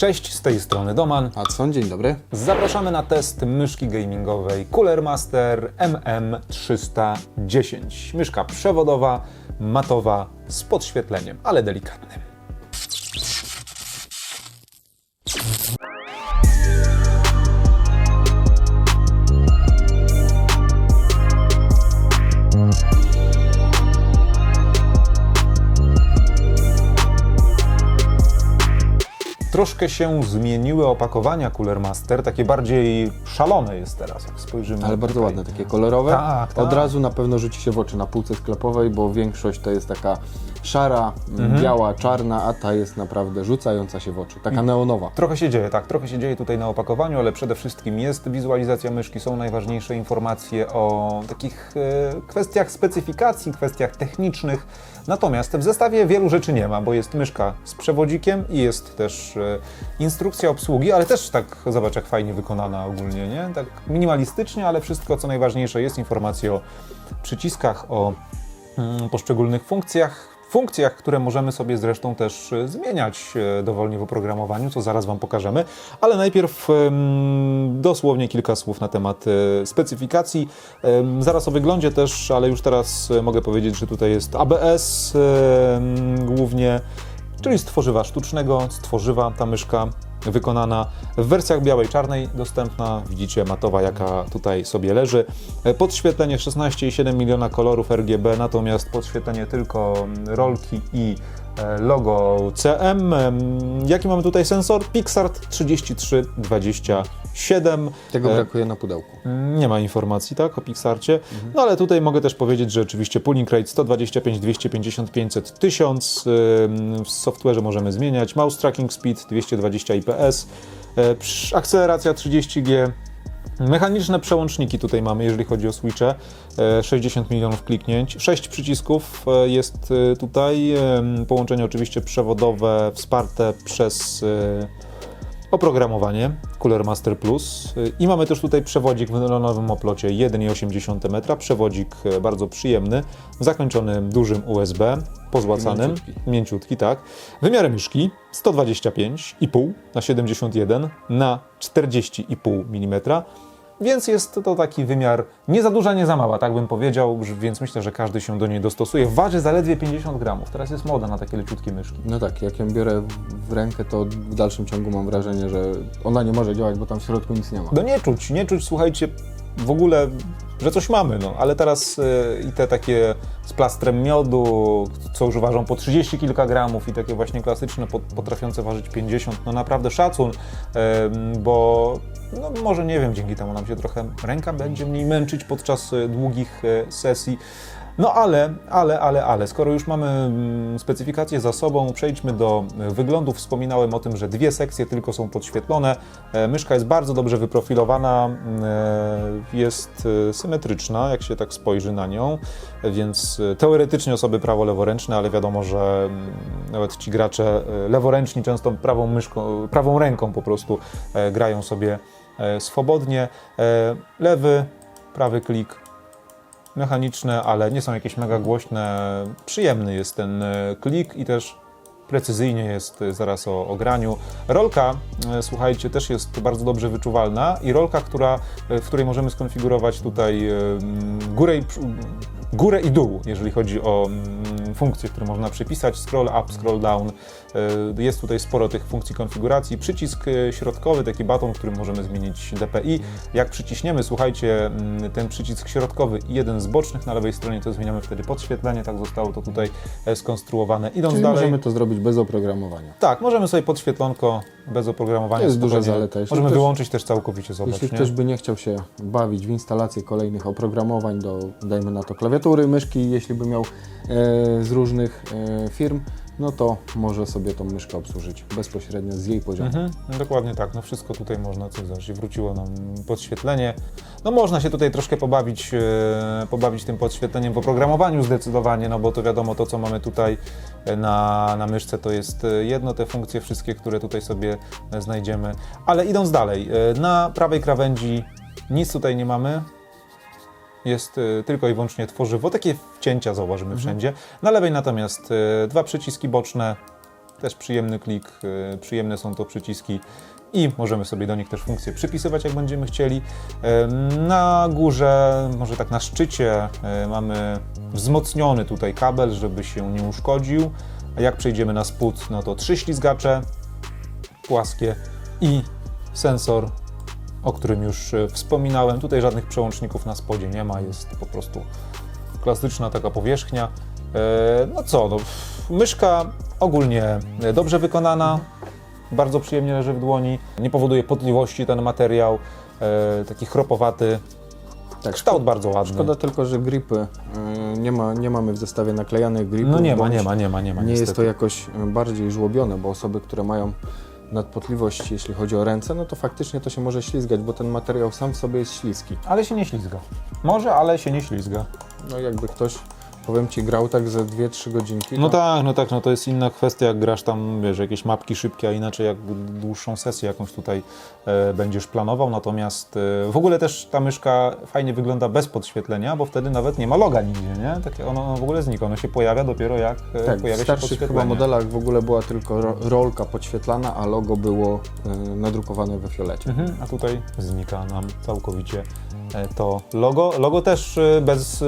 Cześć, z tej strony Doman. Adson, dzień dobry. Zapraszamy na test myszki gamingowej Cooler Master MM310. Myszka przewodowa, matowa, z podświetleniem, ale delikatnym. Troszkę się zmieniły opakowania Cooler Master, takie bardziej szalone jest teraz, jak spojrzymy. Ale bardzo ładne, takie kolorowe. Tak, tak. Od razu na pewno rzuci się w oczy na półce sklepowej, bo większość to jest taka szara, Mhm. biała, czarna, a ta jest naprawdę rzucająca się w oczy. Taka neonowa. Trochę się dzieje, tak, trochę się dzieje tutaj na opakowaniu, ale przede wszystkim jest wizualizacja myszki, są najważniejsze informacje o takich e, kwestiach specyfikacji, kwestiach technicznych. Natomiast w zestawie wielu rzeczy nie ma, bo jest myszka z przewodzikiem i jest też e, instrukcja obsługi, ale też tak, zobacz jak fajnie wykonana ogólnie, nie? Tak minimalistycznie, ale wszystko co najważniejsze jest informacje o przyciskach, o mm, poszczególnych funkcjach. Funkcjach, które możemy sobie zresztą też e, zmieniać e, dowolnie w oprogramowaniu, co zaraz Wam pokażemy. Ale najpierw dosłownie kilka słów na temat e, specyfikacji. Zaraz o wyglądzie też, ale już teraz mogę powiedzieć, że tutaj jest ABS głównie, czyli z tworzywa sztucznego, z tworzywa ta myszka wykonana w wersjach białej, czarnej, dostępna, widzicie, matowa, jaka tutaj sobie leży. E, Podświetlenie 16,7 miliona kolorów RGB, natomiast podświetlenie tylko mm, rolki i logo CM. Jaki mamy tutaj sensor? Pixart 3327. Tego E, brakuje na pudełku. nie ma informacji, tak, o Pixarcie. No ale tutaj mogę też powiedzieć, że oczywiście pooling rate 125, 250, 500, 1000. ym, W software'ze możemy zmieniać. Mouse tracking speed 220 IPS. e, Akceleracja 30G. Mechaniczne przełączniki tutaj mamy, jeżeli chodzi o switche. E, 60 milionów kliknięć. 6 przycisków e, jest e, tutaj. Połączenie oczywiście przewodowe, wsparte przez e, oprogramowanie Cooler Master Plus i mamy też tutaj przewodzik w nylonowym oplocie 1,8 metra, przewodzik e, bardzo przyjemny, zakończony dużym USB, pozłacanym, Mięciutki. mięciutki, tak. Wymiary myszki 125,5 na 71 na 40,5 mm. Więc jest to taki wymiar nie za duża, nie za mała, tak bym powiedział, więc myślę, że każdy się do niej dostosuje. Waży zaledwie 50 gramów. Teraz jest moda na takie leciutkie myszki. No tak, jak ją biorę w rękę, to w dalszym ciągu mam wrażenie, że ona nie może działać, bo tam w środku nic nie ma. No nie czuć, nie czuć, słuchajcie, w ogóle, że coś mamy, no. Ale teraz y, i te takie z plastrem miodu, co już ważą po 30 kilka gramów i takie właśnie klasyczne, pot, potrafiące ważyć 50, no naprawdę szacun, em, bo no może nie wiem, dzięki temu nam się trochę ręka będzie mniej męczyć podczas y, długich y, sesji. No ale, ale, ale, ale, skoro już mamy mm, specyfikację za sobą, przejdźmy do y, wyglądu. Wspominałem o tym, że dwie sekcje tylko są podświetlone. E, Myszka jest bardzo dobrze wyprofilowana, e, jest e, symetryczna, jak się tak spojrzy na nią, e, więc e, teoretycznie osoby prawo-leworęczne, ale wiadomo, że mm, nawet ci gracze e, leworęczni często prawą myszką, prawą ręką po prostu e, grają sobie e, swobodnie. E, Lewy, prawy klik, mechaniczne, ale nie są jakieś mega głośne. Przyjemny jest ten e, klik i też precyzyjnie jest e, zaraz o, o graniu. Rolka, e, słuchajcie, też jest bardzo dobrze wyczuwalna i rolka, która, w której możemy skonfigurować tutaj górę i, górę i dół, jeżeli chodzi o funkcje, które można przypisać, scroll up, scroll down. E, Jest tutaj sporo tych funkcji konfiguracji. Przycisk e, środkowy, taki baton, którym możemy zmienić DPI. Jak przyciśniemy, słuchajcie, mm, ten przycisk środkowy i jeden z bocznych na lewej stronie, to zmieniamy wtedy podświetlenie. Tak zostało to tutaj e, skonstruowane. Idąc Czyli dalej. możemy to zrobić bez oprogramowania. Tak, możemy sobie podświetlonko bez oprogramowania. To jest duża zaleta. Jeśli Możemy ktoś- wyłączyć też całkowicie, zobacz, Jeśli nie? ktoś by nie chciał się bawić w instalację kolejnych oprogramowań do, dajmy na to, klawiatury, myszki, jeśli by miał e, z różnych e, firm, no to może sobie tą myszkę obsłużyć bezpośrednio z jej poziomu. Mhm, no dokładnie tak, no wszystko tutaj można, co zobaczcie, wróciło nam podświetlenie. No można się tutaj troszkę pobawić, e, pobawić tym podświetleniem w oprogramowaniu zdecydowanie, no bo to wiadomo, to co mamy tutaj e, na, na myszce to jest jedno, te funkcje wszystkie, które tutaj sobie znajdziemy. Ale idąc dalej, na prawej krawędzi nic tutaj nie mamy. Jest e, tylko i wyłącznie tworzywo, takie wcięcia zauważymy wszędzie. Na lewej natomiast e, dwa przyciski boczne, też przyjemny klik, e, przyjemne są to przyciski i możemy sobie do nich też funkcje przypisywać, jak będziemy chcieli. Na górze, może tak na szczycie, mamy wzmocniony tutaj kabel, żeby się nie uszkodził. A jak przejdziemy na spód, no to trzy ślizgacze płaskie i sensor, o którym już e, wspominałem. Tutaj żadnych przełączników na spodzie nie ma, jest po prostu klasyczna taka powierzchnia. E, No co, no, myszka ogólnie dobrze wykonana, bardzo przyjemnie leży w dłoni, nie powoduje potliwości ten materiał, e, taki chropowaty, Tak, kształt bardzo ładny. Szkoda tylko, że gripy nie, ma, nie mamy w zestawie naklejanych gripów. No nie ma, nie ma, nie ma, nie ma Nie jest to niestety. jakoś bardziej żłobione, bo osoby, które mają nadpotliwość, jeśli chodzi o ręce, no to faktycznie to się może ślizgać, bo ten materiał sam w sobie jest śliski. Ale się nie ślizga. Może, ale się nie ślizga. No jakby ktoś, powiem Ci, grał tak ze 2-3 godzinki, No tak, no tak, no to jest inna kwestia, jak grasz tam, wiesz, jakieś mapki szybkie, a inaczej jak dłuższą sesję jakąś tutaj e, będziesz planował, natomiast e, w ogóle też ta myszka fajnie wygląda bez podświetlenia, bo wtedy nawet nie ma loga nigdzie, nie? Takie ono, ono w ogóle znika, ono się pojawia dopiero jak e, tak, w pojawia się podświetlenie. chyba modelach w ogóle była tylko ro- rolka podświetlana, a logo było y, nadrukowane we fiolecie. Mhm, a tutaj znika nam całkowicie e, to logo. Logo też e, bez e,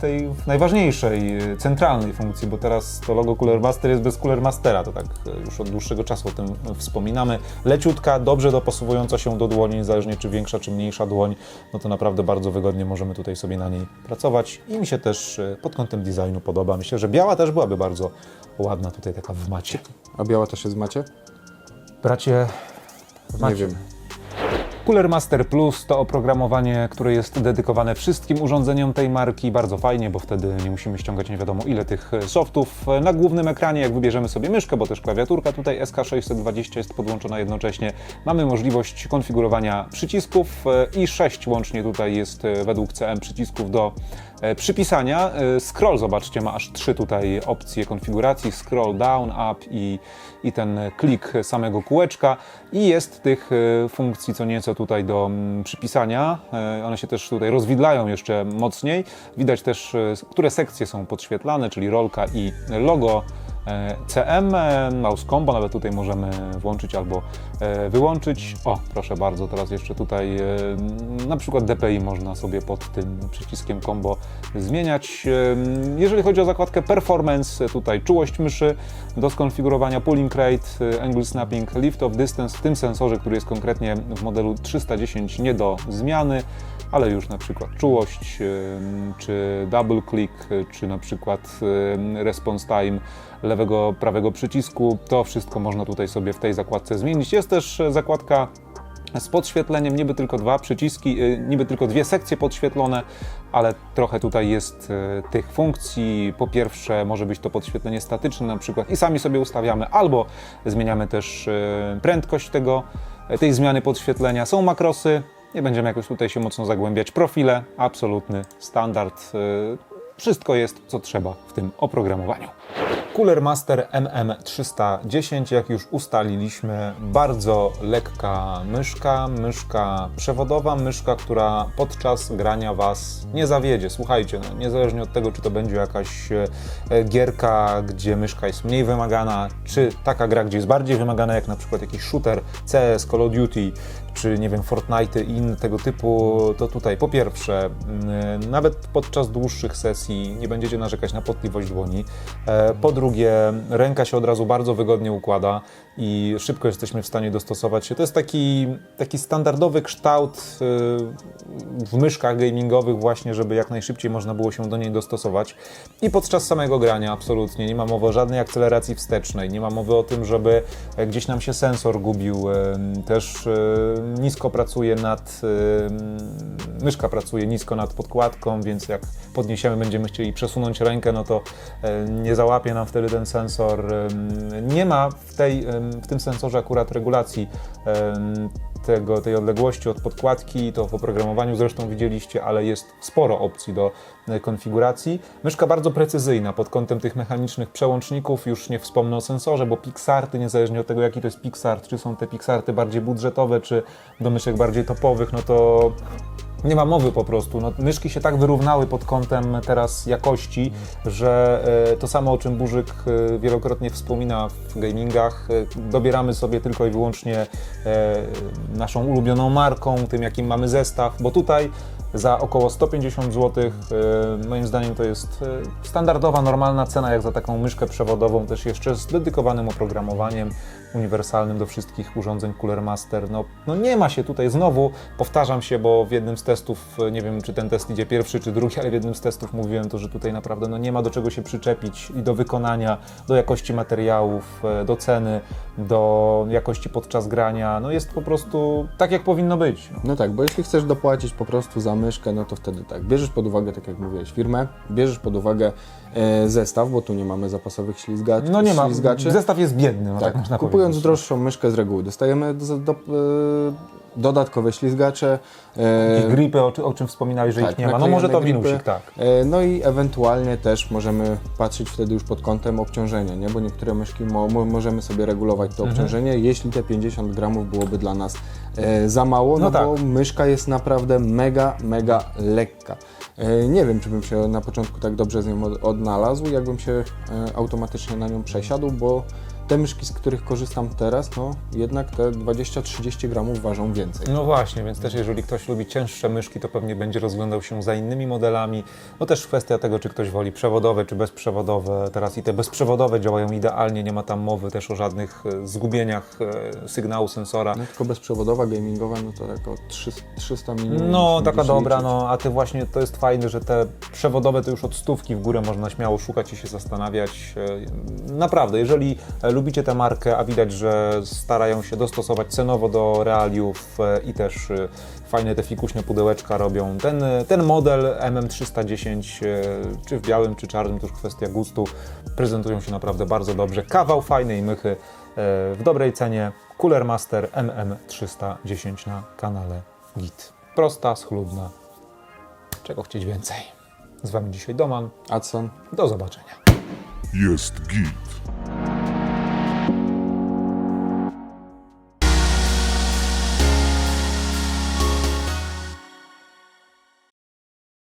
tej najważniejszej, e, centralnej funkcji, bo teraz to logo Cooler Master jest bez Cooler Mastera, to tak e, już od dłuższego czasu o tym e, wspominamy. Leciutka, dobrze dopasowująca się do dłoni, niezależnie czy większa, czy mniejsza dłoń, no to naprawdę bardzo wygodnie możemy tutaj sobie na niej pracować i mi się też e, pod kątem designu podoba. Myślę, że biała też byłaby bardzo ładna tutaj taka w macie. A biała też jest w macie? Bracie, Nie wiem. Cooler Master Plus to oprogramowanie, które jest dedykowane wszystkim urządzeniom tej marki. Bardzo fajnie, bo wtedy nie musimy ściągać nie wiadomo ile tych softów. Na głównym ekranie, jak wybierzemy sobie myszkę, bo też klawiaturka tutaj SK620 jest podłączona jednocześnie, mamy możliwość konfigurowania przycisków e, i 6 łącznie tutaj jest e, według CM przycisków do e, przypisania. E, Scroll, zobaczcie, ma aż trzy tutaj opcje konfiguracji: scroll down, up i, i ten klik samego kółeczka. I jest tych e, funkcji co nieco tutaj do mm, przypisania. E, One się też tutaj rozwidlają jeszcze mocniej. Widać też, e, które sekcje są podświetlane, czyli rolka i logo. CM, mouse combo, nawet tutaj możemy włączyć albo e, wyłączyć. O, proszę bardzo, teraz jeszcze tutaj e, na przykład DPI można sobie pod tym przyciskiem combo zmieniać. E, Jeżeli chodzi o zakładkę performance, tutaj czułość myszy do skonfigurowania pulling rate, angle snapping, lift of distance w tym sensorze, który jest konkretnie w modelu 310 nie do zmiany, ale już na przykład czułość, czy double click, czy na przykład response time lewego, prawego przycisku, to wszystko można tutaj sobie w tej zakładce zmienić. Jest też e, zakładka z podświetleniem, niby tylko dwa przyciski, y, niby tylko dwie sekcje podświetlone, ale trochę tutaj jest y, tych funkcji. Po pierwsze, może być to podświetlenie statyczne na przykład i sami sobie ustawiamy, albo zmieniamy też prędkość tego, tej zmiany podświetlenia. Są makrosy, nie będziemy jakoś tutaj się mocno zagłębiać. Profile, absolutny standard. Wszystko jest, co trzeba w tym oprogramowaniu. Cooler Master MM310, jak już ustaliliśmy, bardzo lekka myszka, myszka przewodowa, myszka, która podczas grania Was nie zawiedzie. Słuchajcie, no, niezależnie od tego, czy to będzie jakaś e, gierka, gdzie myszka jest mniej wymagana, czy taka gra, gdzie jest bardziej wymagana, jak na przykład jakiś shooter, CS, Call of Duty, czy nie wiem, Fortnite i inne tego typu, to tutaj po pierwsze, mm, nawet podczas dłuższych sesji nie będziecie narzekać na potliwość dłoni. E, Po drugie, ręka się od razu bardzo wygodnie układa i szybko jesteśmy w stanie dostosować się. To jest taki, taki standardowy kształt y, w myszkach gamingowych właśnie, żeby jak najszybciej można było się do niej dostosować. I podczas samego grania absolutnie nie ma mowy o żadnej akceleracji wstecznej, nie ma mowy o tym, żeby e, gdzieś nam się sensor gubił. Też e, nisko pracuje nad, myszka pracuje nisko nad podkładką, więc jak podniesiemy, będziemy chcieli przesunąć rękę, no to e, nie załapie nam wtedy ten sensor. Nie ma w, tej, w tym sensorze akurat regulacji tego, tej odległości od podkładki, to w oprogramowaniu zresztą widzieliście, ale jest sporo opcji do e, konfiguracji. Myszka bardzo precyzyjna pod kątem tych mechanicznych przełączników, już nie wspomnę o sensorze, bo Pixarty, niezależnie od tego jaki to jest Pixart, czy są te Pixarty bardziej budżetowe, czy do myszek bardziej topowych, no to Nie ma mowy po prostu. No, myszki się tak wyrównały pod kątem teraz jakości, że e, to samo, o czym Burzyk e, wielokrotnie wspomina w gamingach, e, dobieramy sobie tylko i wyłącznie naszą ulubioną marką, tym jakim mamy zestaw, bo tutaj za około 150 zł, e, moim zdaniem to jest e, standardowa, normalna cena, jak za taką myszkę przewodową, też jeszcze z dedykowanym oprogramowaniem uniwersalnym do wszystkich urządzeń Cooler Master. No, no nie ma się tutaj, znowu powtarzam się, bo w jednym z testów, e, nie wiem czy ten test idzie pierwszy czy drugi, ale w jednym z testów mówiłem to, że tutaj naprawdę no, nie ma do czego się przyczepić i do wykonania, do jakości materiałów, do ceny, do jakości podczas grania. No jest po prostu tak, jak powinno być. No. No tak, bo jeśli chcesz dopłacić po prostu za myszkę, no to wtedy tak, bierzesz pod uwagę, tak jak mówiłeś, firmę, bierzesz pod uwagę e, zestaw, bo tu nie mamy zapasowych ślizgaczy. No nie ma, ślizgaczy. zestaw jest biedny, no tak, Tak, można kupując powiedzieć. droższą myszkę z reguły dostajemy do, do, e, dodatkowe ślizgacze. e, I gripy, o, o czym wspominałeś, że tak, ich nie ma. No może to gripy. minusik, tak. E, No i ewentualnie też możemy patrzeć wtedy już pod kątem obciążenia, nie? bo niektóre myszki mo, mo, możemy sobie regulować Mhm. to obciążenie, jeśli te 50 gramów byłoby dla nas e, za mało, no, No tak. bo myszka jest naprawdę mega, mega lekka. E, nie wiem, czy bym się na początku tak dobrze z nią od, odnalazł, jakbym się e, automatycznie na nią przesiadł, bo te myszki, z których korzystam teraz, no jednak te 20-30 gramów ważą więcej. No właśnie, więc też jeżeli ktoś lubi cięższe myszki, to pewnie będzie rozglądał się za innymi modelami. No też kwestia tego, czy ktoś woli przewodowe, czy bezprzewodowe. Teraz i te bezprzewodowe działają idealnie, nie ma tam mowy też o żadnych e, zgubieniach e, sygnału sensora. No tylko bezprzewodowa, gamingowa, no to tak o 300, 300 minimum. No, taka dobra, liczyć. no, a ty właśnie to jest fajne, że te przewodowe to już od stówki w górę można śmiało szukać i się zastanawiać. E, Naprawdę, jeżeli lubicie tę markę, a widać, że starają się dostosować cenowo do realiów e, i też e, fajne te fikuśne pudełeczka robią. Ten, e, ten model MM310, e, czy w białym, czy czarnym, to już kwestia gustu, prezentują się naprawdę bardzo dobrze. Kawał fajnej mychy w dobrej cenie. Cooler Master MM310 na kanale Git. Prosta, schludna. Czego chcieć więcej? Z Wami dzisiaj Doman. Adson, Do zobaczenia. Jest git.